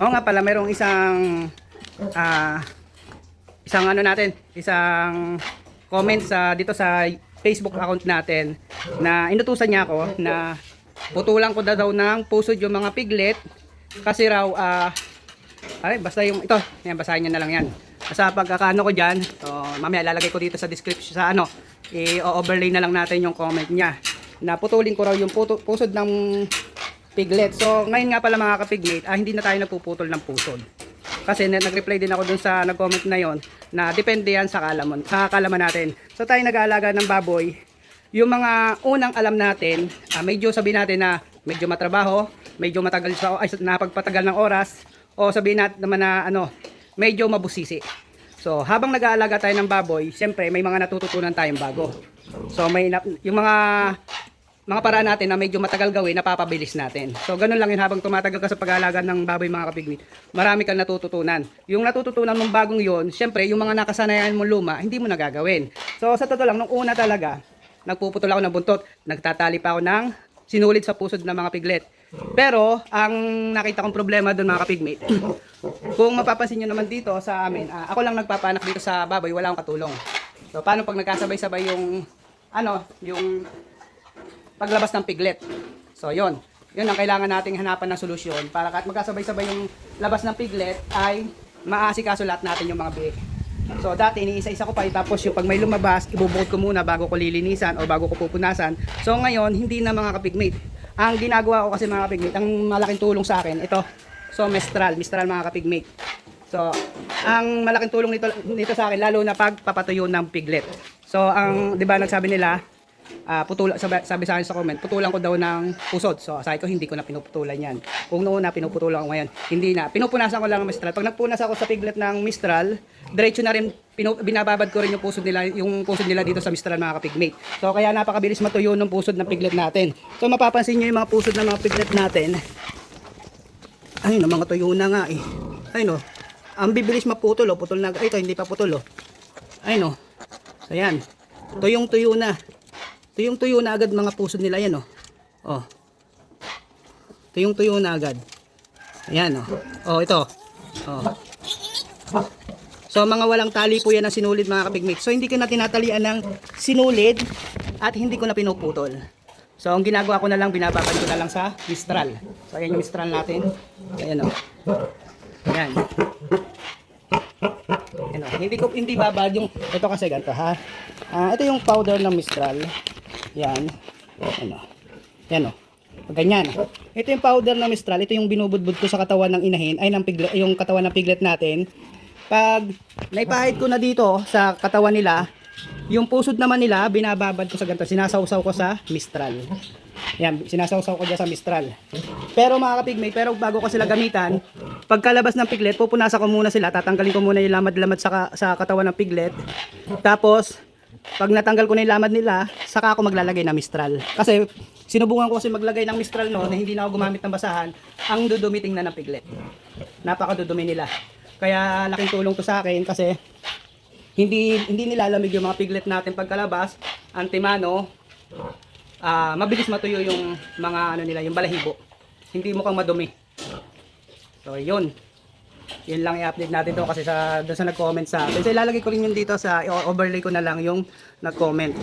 Oo nga pala, mayroong isang ah isang ano natin, isang comment sa dito sa Facebook account natin na inutusan niya ako na putulan ko daw ng pusod yung mga piglet kasi raw ah ay basta yung ito, yan basahin niyo na lang yan. Sa pagkakaano ko diyan, so mamaya lalagay ko dito sa description sa ano, i-overlay na lang natin yung comment niya. Na putulin ko raw yung puto, pusod ng piglet. So, ngayon nga pala mga kapiglet, ah, hindi na tayo nagpuputol ng pusod. Kasi na- nag-reply din ako dun sa nag-comment na yon na depende yan sa kalaman, sa kalaman natin. So, tayo nag-aalaga ng baboy. Yung mga unang alam natin, ah, medyo sabihin natin na medyo matrabaho, medyo matagal sa ay napagpatagal ng oras o sabihin natin naman na ano, medyo mabusisi. So, habang nag-aalaga tayo ng baboy, siyempre may mga natututunan tayong bago. So, may yung mga mga paraan natin na medyo matagal gawin, napapabilis natin. So, ganun lang yun habang tumatagal ka sa pag-aalaga ng baboy mga kapigwit. Marami kang natututunan. Yung natututunan mong bagong yon, syempre, yung mga nakasanayan mo luma, hindi mo nagagawin. So, sa totoo lang, nung una talaga, nagpuputol ako ng buntot, nagtatali pa ako ng sinulid sa pusod ng mga piglet. Pero, ang nakita kong problema doon mga kapigmate, kung mapapansin nyo naman dito sa amin, ah, ako lang nagpapanak dito sa baboy, wala akong katulong. So, paano pag nagkasabay-sabay yung, ano, yung paglabas ng piglet. So, yon. Yun ang kailangan nating hanapan ng solusyon para kahit magkasabay-sabay yung labas ng piglet ay maasikaso lahat natin yung mga biik. So, dati iniisa-isa ko pa tapos yung pag may lumabas, ibubukod ko muna bago ko lilinisan o bago ko pupunasan. So, ngayon, hindi na mga kapigmate. Ang ginagawa ko kasi mga kapigmate, ang malaking tulong sa akin, ito. So, Mistral, Mistral mga kapigmate. So, ang malaking tulong nito, nito sa akin, lalo na pag papatuyo ng piglet. So, ang, di ba nagsabi nila, ah putula, sabi, sabi sa akin sa comment, putulan ko daw ng pusod. So, sabi ko, hindi ko na pinuputulan yan. Kung noon na, pinuputulan ko ngayon. Hindi na. Pinupunasan ko lang ng Mistral. Pag nagpunas ako sa piglet ng Mistral, diretso na rin, pinu, binababad ko rin yung pusod nila, yung pusod nila dito sa Mistral mga kapigmate. So, kaya napakabilis matuyo ng pusod ng piglet natin. So, mapapansin nyo yung mga pusod ng mga piglet natin. Ay, no, mga tuyo na nga eh. Ay, no. Ang bibilis maputol, oh. Putol na. Ay, ito, hindi pa putol, oh. Ay, no. So, yan. Tuyong tuyo na. Tuyong tuyo na agad mga pusod nila yan, oh. Oh. Tuyong tuyo na agad. Ayan, oh. Oh, ito. Oh. So, mga walang tali po yan ang sinulid mga kabigmate. So, hindi ko na tinatalian ng sinulid at hindi ko na pinuputol. So, ang ginagawa ko na lang, binababad ko na lang sa Mistral. So, ayan yung Mistral natin. Ayan, oh. Ayan. Ayan, oh. Hindi ko, hindi babad yung, ito kasi ganito, ha. Ah, ito yung powder ng Mistral. Yan. Ano. Yan, oh. Ganyan. Ito yung powder ng Mistral. Ito yung binubudbud ko sa katawan ng inahin. Ay, ng piglet, yung katawan ng piglet natin. Pag naipahid ko na dito sa katawan nila, yung pusod naman nila, binababad ko sa ganito. Sinasawsaw ko sa Mistral. Yan, sinasawsaw ko dyan sa Mistral. Pero mga kapigmate, pero bago ko sila gamitan, pagkalabas ng piglet, pupunasan ko muna sila. Tatanggalin ko muna yung lamad-lamad sa, sa katawan ng piglet. Tapos, pag natanggal ko na yung lamad nila, saka ako maglalagay ng Mistral. Kasi, sinubukan ko kasi maglagay ng Mistral noon na hindi na ako gumamit ng basahan, ang dudumiting na ng piglet. Napakadudumi nila. Kaya laking tulong to sa akin kasi hindi hindi nilalamig yung mga piglet natin pagkalabas, antimano, ah mabilis matuyo yung mga ano nila, yung balahibo. Hindi mukhang madumi. So, yun. Yun lang i-update natin to kasi sa doon sa nag-comment sa atin. So, ilalagay ko rin yun dito sa overlay ko na lang yung nag-comment.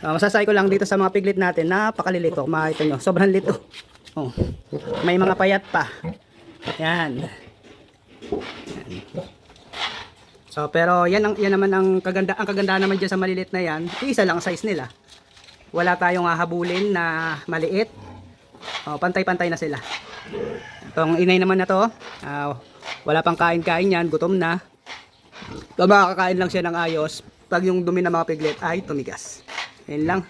Uh, masasay ko lang dito sa mga piglet natin. Napakalilito. Makita nyo. Sobrang lito. Oh. May mga payat pa. Yan. So, pero yan ang yan naman ang kaganda ang kagandahan naman diyan sa malilit na yan. Isa lang ang size nila. Wala tayong hahabulin na maliit. Oh, pantay-pantay na sila. Itong inay naman na to, ah, wala pang kain-kain yan, gutom na. So, makakakain lang siya ng ayos pag yung dumi ng mga piglet ay tumigas. Yan lang.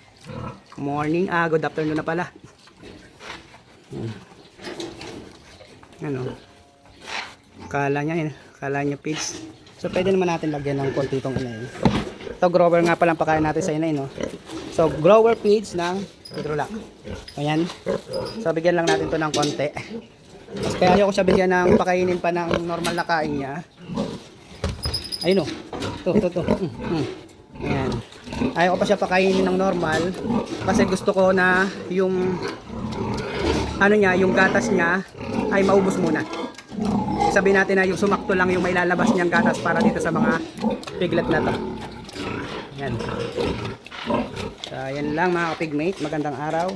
Morning, ah, good afternoon na pala. Ano? Kala niya. Kala niya pigs. So, pwede naman natin lagyan ng konti itong inay. Ito, grower nga palang pakain natin sa inay, no? So, grower feeds ng hydrolac. Ayan. So, bigyan lang natin to ng konti. Kaya ayoko siya bigyan ng pakainin pa ng normal na kain niya. Ayun, no? Ito, ito, ito. Mm, mm. Ayan. Ayaw ko pa siya pakainin ng normal kasi gusto ko na yung ano niya, yung gatas niya ay maubos muna. sabihin natin na yung sumakto lang yung mailalabas niyang gatas para dito sa mga piglet na to. Yan. So, yan lang mga kapigmate. Magandang araw.